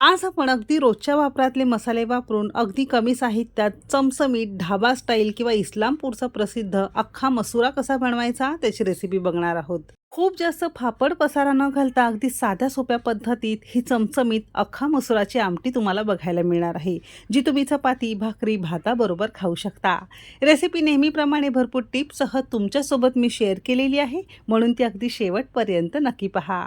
आज आपण अगदी रोजच्या वापरातले मसाले वापरून अगदी कमी साहित्यात चमचमीत ढाबा स्टाईल किंवा इस्लामपूरचा प्रसिद्ध अख्खा मसुरा कसा बनवायचा त्याची रेसिपी बघणार आहोत. खूप जास्त फापड पसारा न घालता अगदी साध्या सोप्या पद्धतीत ही चमचमीत अख्खा मसुराची आमटी तुम्हाला बघायला मिळणार आहे जी तुम्ही चपाती भाकरी भाताबरोबर खाऊ शकता. रेसिपी नेहमीप्रमाणे भरपूर टिप्ससह तुमच्यासोबत मी शेअर केलेली आहे म्हणून ती अगदी शेवटपर्यंत नक्की पहा.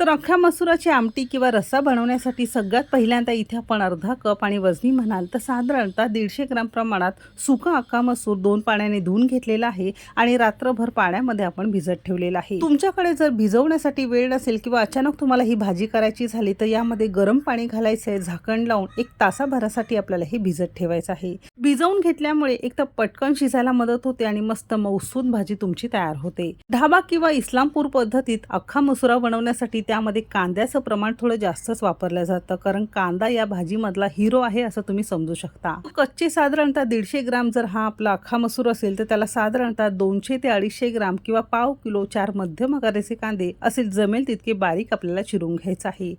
तर अख्ख्या मसुराची आमटी किंवा रस्सा बनवण्यासाठी सगळ्यात पहिल्यांदा इथे आपण अर्धा कप आणि वजनी म्हणाल तर साधारणतः दीडशे ग्राम प्रमाणात सुका अख्खा मसूर दोन पाण्याने धुवून घेतलेला आहे आणि रात्रभर पाण्यामध्ये आपण भिजत ठेवलेला आहे. तुमच्याकडे जर भिजवण्यासाठी वेळ नसेल किंवा अचानक तुम्हाला ही भाजी करायची झाली तर यामध्ये गरम पाणी घालायचं आहे झाकण लावून एक तासाभरासाठी आपल्याला हे भिजत ठेवायचं आहे. भिजवून घेतल्यामुळे एक तर पटकन शिजायला मदत होते आणि मस्त मौसूद भाजी तुमची तयार होते. ढाबा किंवा इस्लामपूर पद्धतीत अख्खा मसुरा बनवण्यासाठी त्यामध्ये कांद्याचं प्रमाण थोडं जास्तच वापरलं जातं. कारण कांदा या भाजीमधला हिरो आहे असं तुम्ही समजू शकता. कच्चे साधारणतः दीडशे ग्राम जर हा आपला अख्खा मसूर असेल तर त्याला साधारणतः दोनशे ते अडीचशे ग्राम किंवा पाव किलो चार मध्यम आकाराचे कांदे असे जमेल तितके बारीक आपल्याला चिरून घ्यायचं आहे.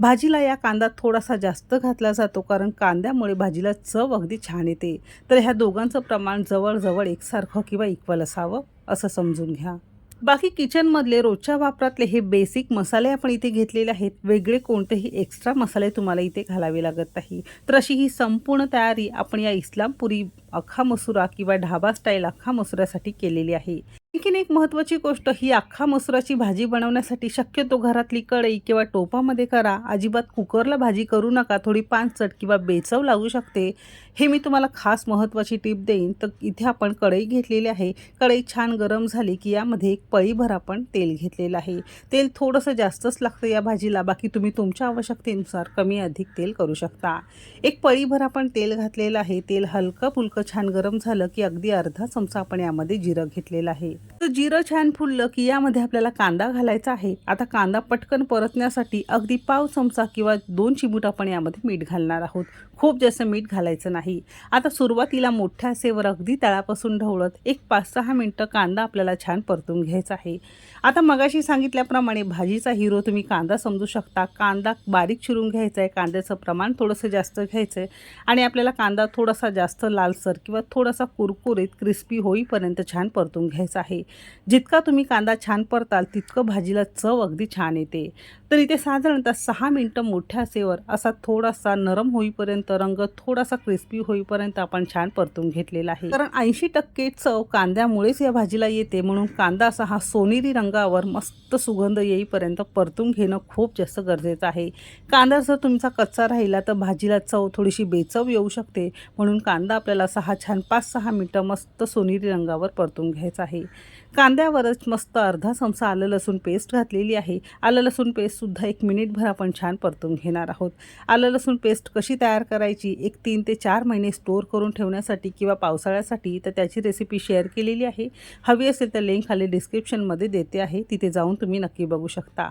भाजीला या कांदा थोडासा जास्त घातला जातो कारण कांद्यामुळे भाजीला चव अगदी छान येते. तर ह्या दोघांचं प्रमाण जवळजवळ एकसारखं किंवा इक्वल असावं असं समजून घ्या. बाकी किचनमधले रोजच्या वापरातले हे बेसिक मसाले आपण इथे घेतलेले आहेत. वेगळे कोणतेही एक्स्ट्रा मसाले तुम्हाला इथे घालावे लागत नाही. तर अशी ही संपूर्ण तयारी आपण या इस्लामपुरी अख्खा मसुरा किंवा ढाबा स्टाईल अख्खा मसुरासाठी केलेली आहे. आणखीन एक महत्त्वाची गोष्ट ही अख्खा मसुराची भाजी बनवण्यासाठी शक्यतो घरातली कढई किंवा टोपामध्ये करा. अजिबात कुकरला भाजी करू नका. थोडी पानचट किंवा बेचव लागू शकते. हे मी तुम्हाला खास महत्त्वाची टीप देईन. तर इथे आपण कढई घेतलेली आहे. कढई छान गरम झाली की यामध्ये एक पळीभर आपण तेल घेतलेलं आहे. तेल थोडंसं जास्तच लागतं या भाजीला. बाकी तुम्ही तुमच्या आवश्यकतेनुसार कमी अधिक तेल करू शकता. एक पळीभर आपण तेल घातलेलं आहे. तेल हलकं फुलकं छान गरम झालं की अगदी अर्धा चमचा आपण यामध्ये जिरं घेतलेलं आहे. तर जिरं छान फुललं की यामध्ये आपल्याला कांदा घालायचा आहे. आता कांदा पटकन परतण्यासाठी अगदी पाव चमचा किंवा दोन चिमूट आपण यामध्ये मीठ घालणार आहोत. खूप जास्त मीठ घालायचं नाही. आता सुरुवातीला मोठ्या सेवर अगदी तळापासून ढवळत एक पाच सहा मिनटं कांदा आपल्याला छान परतून घ्यायचा आहे. आता मगाशी सांगितल्याप्रमाणे भाजीचा हिरो तुम्ही कांदा समजू शकता. कांदा बारीक चिरून घ्यायचा आहे. कांद्याचं प्रमाण थोडंसं जास्त घ्यायचं आहे आणि आपल्याला कांदा थोडासा जास्त लालसर किंवा थोडासा कुरकुरीत क्रिस्पी होईपर्यंत छान परतून घ्यायचा आहे. जितका तुम्ही कांदा छान परताल तितकं भाजीला चव अगदी छान येते. तर इथे साधारणतः सहा मिनटं मोठ्या सेवर असा थोडासा नरम होईपर्यंत रंग थोडासा क्रिस्पी होईपर्यंत आपण छान परतून घेतलेला आहे. कारण ऐंशी टक्के चव कांद्यामुळेच या भाजीला येते. म्हणून कांदा असा हा सोनेरी रंगावर मस्त सुगंध येईपर्यंत परतून घेणं खूप जास्त गरजेचं आहे. कांदा जर तुमचा कच्चा राहिला तर भाजीला चव थोडीशी बेचव येऊ शकते. म्हणून कांदा आपल्याला सहा छान पाच सहा मिनटं मस्त सोनेरी रंगावर परतून घ्यायचा आहे. कांद्यावरच मस्त अर्धा चमचा आलं लसूण पेस्ट घातलेली आहे. आलं लसूण पेस्टसुद्धा एक मिनिटभर आपण छान परतून घेणार आहोत. आलं लसूण पेस्ट कशी तयार करायची एक तीन ते चार महिने स्टोअर करून ठेवण्यासाठी किंवा पावसाळ्यासाठी तर त्याची रेसिपी शेअर केलेली आहे. हवी असेल तर लिंक खाली डिस्क्रिप्शनमध्ये देते आहे. तिथे जाऊन तुम्ही नक्की बघू शकता.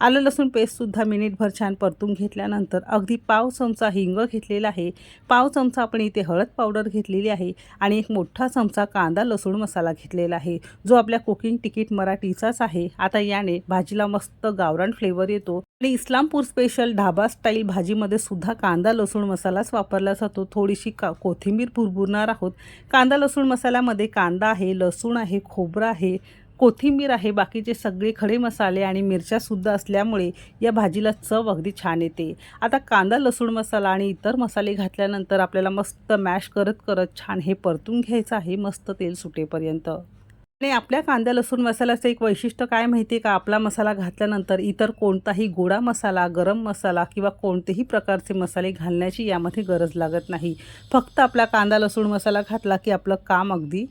आलं लसूण पेस्टसुद्धा मिनिटभर छान परतून घेतल्यानंतर अगदी पाव चमचा हिंग घेतलेला आहे. पाव चमचा आपण इथे हळद पावडर घेतलेली आहे आणि एक मोठा चमचा कांदा लसूण मसाला घेतलेला आहे. जो आपल्या कुकिंग तिकीट मराठीचाच आहे. आता याने भाजीला मस्त गावरान फ्लेवर येतो. आणि इस्लामपूर स्पेशल ढाबा स्टाईल भाजीमध्ये सुद्धा कांदा लसूण मसालाच वापरला जातो. थोडीशी का कोथिंबीर भुरभुरणार आहोत. कांदा लसूण मसाल्यामध्ये कांदा आहे लसूण आहे खोबरं आहे कोथिंबीर आहे बाकीचे सगळे खडे मसाले आणि मिरच्यासुद्धा असल्यामुळे या भाजीला चव अगदी छान येते. आता कांदा लसूण मसाला आणि इतर मसाले घातल्यानंतर आपल्याला मस्त मॅश करत करत छान हे परतून घ्यायचं आहे मस्त तेल सुटेपर्यंत. आणि आपल्या कांदा लसूण मसाल्याचं एक वैशिष्ट्य काय माहिती आहे का? आपला मसाला घातल्यानंतर इतर कोणताही गोडा मसाला गरम मसाला किंवा कोणतेही प्रकारचे मसाले घालण्याची यामध्ये गरज लागत नाही. फक्त आपला कांदा लसूण मसाला घातला की आपलं काम अगदी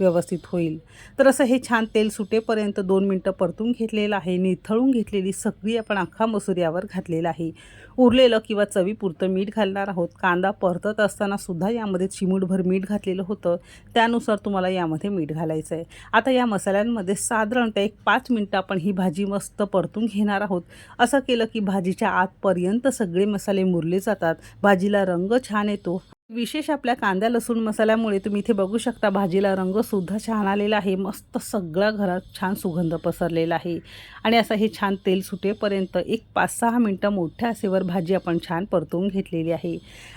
व्यवस्थित होईल. तर असं हे छान तेल सुटेपर्यंत दोन मिनटं परतून घेतलेलं आहे. निथळून घेतलेली सगळी आपण अख्खा मसूर यावर घातलेला आहे. उरलेलं किंवा चवीपुरतं मीठ घालणार आहोत. कांदा परतत असताना सुद्धा यामध्ये चिमूटभर मीठ घातलेलं होतं. त्यानुसार तुम्हाला यामध्ये मीठ घालायचं आहे. आता या मसाल्यांमध्ये साधारणतः एक पाच मिनटं आपण ही भाजी मस्त परतून घेणार आहोत. असं केलं की भाजीच्या आतपर्यंत सगळे मसाले मुरले जातात. भाजीला रंग छान येतो. विशेष आपल्या कांदा लसूण मसाल्यामुळे तुम्ही इथे बघू शकता भाजीला रंगसुद्धा छान आलेला आहे. मस्त सगळ्या घरात छान सुगंध पसरलेला आहे. आणि असं हे छान तेल सुटेपर्यंत एक पाच सहा मिनटं मोठ्या असेवर भाजी आपण छान परतवून घेतलेली आहे.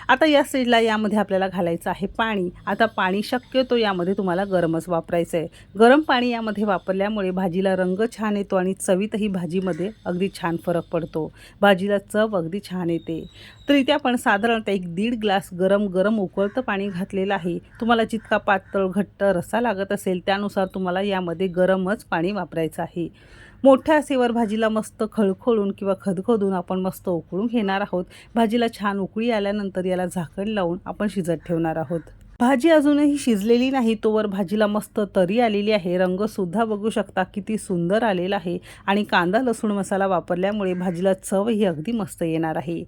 आता या स्टेजला यामध्ये आपल्याला घालायचं आहे पाणी. आता पाणी शक्यतो यामध्ये तुम्हाला गरमच वापरायचं आहे गरम पाणी यामध्ये वापरल्यामुळे भाजीला रंग छान येतो आणि चवीतही भाजीमध्ये अगदी छान फरक पडतो. भाजीला चव अगदी छान येते. तर इथे आपण साधारणतः एक दीड ग्लास गरम गरम उकळतं पाणी घातलेलं आहे. तुम्हाला जितका पातळ घट्ट रसा लागत असेल त्यानुसार तुम्हाला यामध्ये गरमच पाणी वापरायचं आहे. मोठ्या असेवर भाजीला मस्त खळखळून किंवा खदखदून आपण मस्त उकळून घेणार आहोत. भाजीला छान उकळी आल्यानंतर याला झाकण लावून आपण शिजत ठेवणार आहोत. भाजी अजूनही शिजलेली नाही तोवर भाजीला मस्त तरी आलेली आहे. रंगसुद्धा बघू शकता किती सुंदर आलेला आहे आणि कांदा लसूण मसाला वापरल्यामुळे भाजीला चवही अगदी मस्त येणार आहे.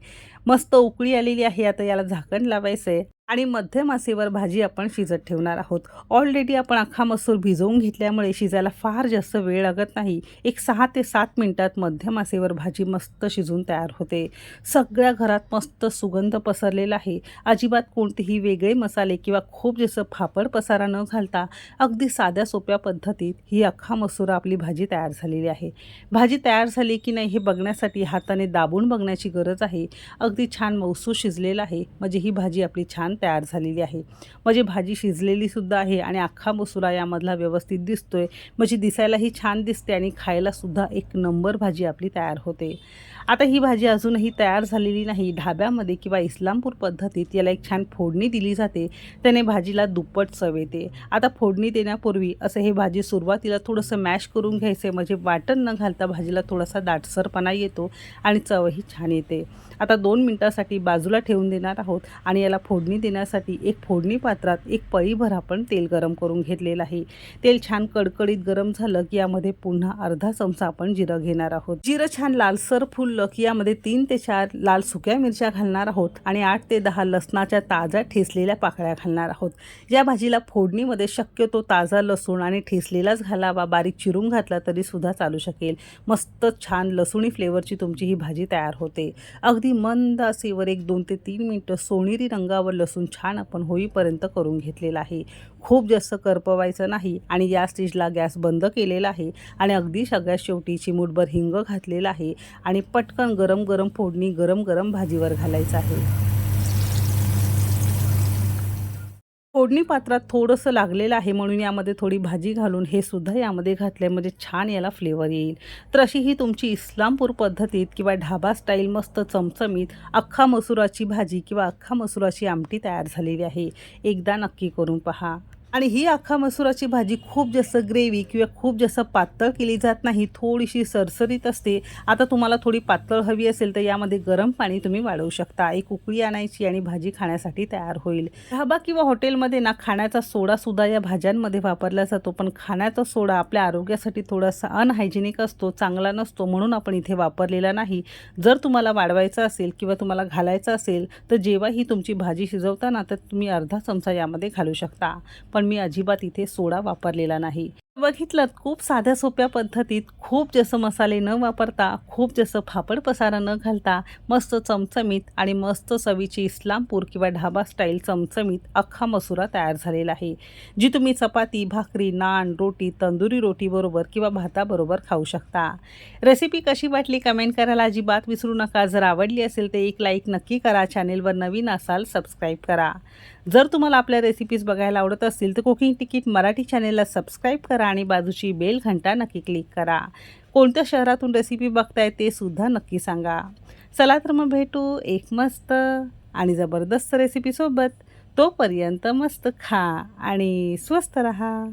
मस्त उकळी आलेली आहे आता याला झाकण लावायचं आहे आणि मध्यम आसेवर भाजी आपण शिजत ठेवणार आहोत. ऑलरेडी आपण अख्खा मसूर भिजवून घेतल्यामुळे शिजायला फार जास्त वेळ लागत नाही. एक सहा ते सात मिनटात मध्यम आसेवर भाजी मस्त शिजून तयार होते. सगळ्या घरात मस्त सुगंध पसरलेला आहे. अजिबात कोणतेही वेगळे मसाले किंवा खूप जसं फापड पसारा न घालता अगदी साध्या सोप्या पद्धतीत ही अख्खा मसूर आपली भाजी तयार झालेली आहे. भाजी तयार झाली की नाही हे बघण्यासाठी हाताने दाबून बघण्याची गरज आहे. अगदी छान मौसू शिजलेला आहे. म्हणजे ही भाजी आपली छान तयार झालेली आहे. म्हणजे भाजी शिजलेली सुद्धा आहे आणि अख्खा मसुरा यामधला व्यवस्थित दिसतोय. म्हणजे दिसायलाही छान दिसते आणि खायला सुद्धा एक नंबर भाजी आपली तयार होते. आता ही भाजी अजूनही तयार झालेली नाही. ढाब्यामध्ये किंवा इस्लामपूर पद्धतीत याला एक छान फोडणी दिली जाते. त्याने भाजीला दुप्पट चव येते. आता फोडणी देण्यापूर्वी असं हे भाजी सुरुवातीला थोडंसं मॅश करून घ्यायचं म्हणजे वाटण न घालता भाजीला थोडासा दाटसरपणा येतो आणि चवही छान येते. आता दोन मिनटासाठी बाजूला ठेवून देणार आहोत आणि याला फोडणी देण्यासाठी एक फोडणी पात्रात एक पळीभर आपण तेल गरम करून घेतलेलं आहे. तेल छान कडकडीत गरम झालं की यामध्ये पुन्हा अर्धा चमचा आपण जिरं घेणार आहोत. जिरं छान लालसर फुल की यामध्ये तीन ते चार लाल सुक्या मिरच्या घालणार आहोत आणि आठ ते दहा लसणाच्या ताज्या ठेसलेल्या पाकळ्या घालणार आहोत. या भाजीला फोडणीमध्ये शक्यतो ताजा लसूण आणि ठेसलेलाच घालावा. बारीक चिरून घातला तरी सुद्धा चालू शकेल. मस्त छान लसूणी फ्लेवरची तुमची ही भाजी तयार होते. अगदी मंद असेवर एक दोन ते तीन मिनटं सोनेरी रंगावर लसूण छान आपण होईपर्यंत करून घेतलेला आहे. खूप जास्त करपवायचं नाही आणि या स्टेजला गॅस बंद केलेला आहे आणि अगदी सगळ्यात शेवटी चिमूटभर हिंग घातलेला आहे आणि पटकन गरम गरम फोडणी गरम गरम भाजीवर घालायचं आहे. फोडणी पात्रात थोडंसं लागलेलं आहे म्हणून यामध्ये थोडी भाजी घालून हे सुद्धा यामध्ये घातले म्हणजे छान याला फ्लेवर येईल. तर अशी ही तुमची इस्लामपूर पद्धतीत किंवा ढाबा स्टाईल मस्त चमचमीत अख्खा मसुराची भाजी किंवा अख्खा मसुराची आमटी तयार झालेली आहे. एकदा नक्की करून पहा. आणि ही अख्खा मसुराची भाजी खूप जास्त ग्रेव्ही किंवा खूप जास्त पातळ केली जात नाही थोडीशी सरसरीत असते. आता तुम्हाला थोडी पातळ हवी असेल तर यामध्ये गरम पाणी तुम्ही वाढवू शकता. एक उकळी आणायची आणि भाजी खाण्यासाठी तयार होईल. ढाबा किंवा हॉटेलमध्ये ना खाण्याचा सोडासुद्धा या भाज्यांमध्ये वापरला जातो. पण खाण्याचा सोडा आपल्या आरोग्यासाठी थोडासा अनहायजेनिक असतो चांगला नसतो म्हणून आपण इथे वापरलेला नाही. जर तुम्हाला वाढवायचा असेल किंवा तुम्हाला घालायचा असेल तर जेव्हा ही तुमची भाजी शिजवताना तर तुम्ही अर्धा चमचा यामध्ये घालू शकता. पण मी अजिबात इथे सोडा वापरलेला नाही. बघितलं खूप साध्या सोप्या पद्धतीत खूप जसं मसाले न वापरता खूप जसं फापड पसारा न घालता मस्त चमचमीत आणि मस्त चवीची इस्लामपूर किंवा ढाबा स्टाईल चमचमीत अख्खा मसुरा तयार झालेला आहे. जी तुम्ही चपाती भाकरी नान रोटी तंदुरी रोटीबरोबर किंवा भाताबरोबर खाऊ शकता. रेसिपी कशी वाटली कमेंट करायला अजिबात विसरू नका. जर आवडली असेल तर एक लाईक नक्की करा. चॅनेलवर नवीन असाल सबस्क्राईब करा. जर तुम्हाला आपल्या रेसिपीज बघायला आवडत असतील तर कुकिंग तिकीट मराठी चॅनेलला सबस्क्राईब करा आणि बाजूची बेल घंटा नक्की क्लिक करा. कोणत्या शहरातून रेसिपी बघताय ते सुद्धा नक्की सांगा. चला तर मग भेटू एक मस्त आणि जबरदस्त रेसिपीसोबत तोपर्यंत मस्त खा आणि स्वस्त रहा.